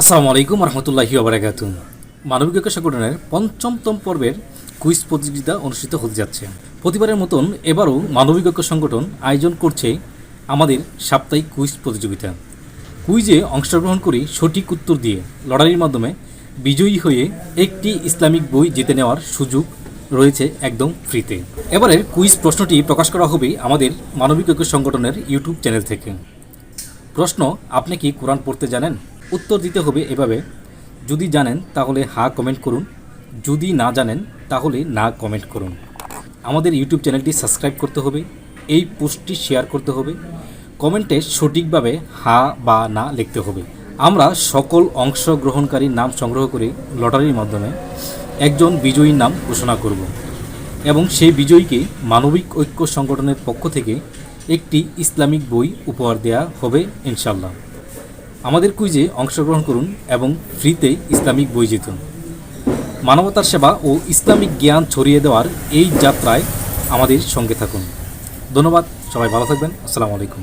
আসসালামু আলাইকুম রহমতুল্লাহি আবরাকাত মানবিক ঐক্য সংগঠনের পঞ্চমতম পর্বের কুইজ প্রতিযোগিতা অনুষ্ঠিত হতে যাচ্ছে। প্রতিবারের মতন এবারও মানবিক সংগঠন আয়োজন করছে আমাদের সাপ্তাহিক কুইজ প্রতিযোগিতা। কুইজে অংশগ্রহণ করে সঠিক উত্তর দিয়ে লড়াইয়ের মাধ্যমে বিজয়ী হয়ে একটি ইসলামিক বই জিতে নেওয়ার সুযোগ রয়েছে একদম ফ্রিতে। এবারের কুইজ প্রশ্নটি প্রকাশ করা হবে আমাদের মানবিক ঐক্য সংগঠনের ইউটিউব চ্যানেল থেকে। প্রশ্ন, আপনি কি কোরআন পড়তে জানেন? উত্তর দিতে হবে এভাবে। যদি জানেন, তাহলে হা কমেন্ট করুন। যদি না জানেন, তাহলে না কমেন্ট করুন। আমাদের ইউটিউব চ্যানেলটি সাবস্ক্রাইব করতে হবে, এই পোস্টটি শেয়ার করতে হবে। কমেন্টে সঠিকভাবে হা বা না লিখতে হবে। আমরা সকল অংশগ্রহণকারীর নাম সংগ্রহ করে লটারির মাধ্যমে একজন বিজয়ীর নাম ঘোষণা করব। এবং সেই বিজয়ীকে মানবিক ঐক্য সংগঠনের পক্ষ থেকে একটি ইসলামিক বই উপহার দেয়া হবে ইনশাল্লাহ আমাদের কুইজে অংশগ্রহণ করুন এবং ফ্রিতে ইসলামিক বই জিতুন। মানবতার সেবা ও ইসলামিক জ্ঞান ছড়িয়ে দেওয়ার এই যাত্রায় আমাদের সঙ্গে থাকুন। ধন্যবাদ, সবাই ভালো থাকবেন। আসসালামু আলাইকুম।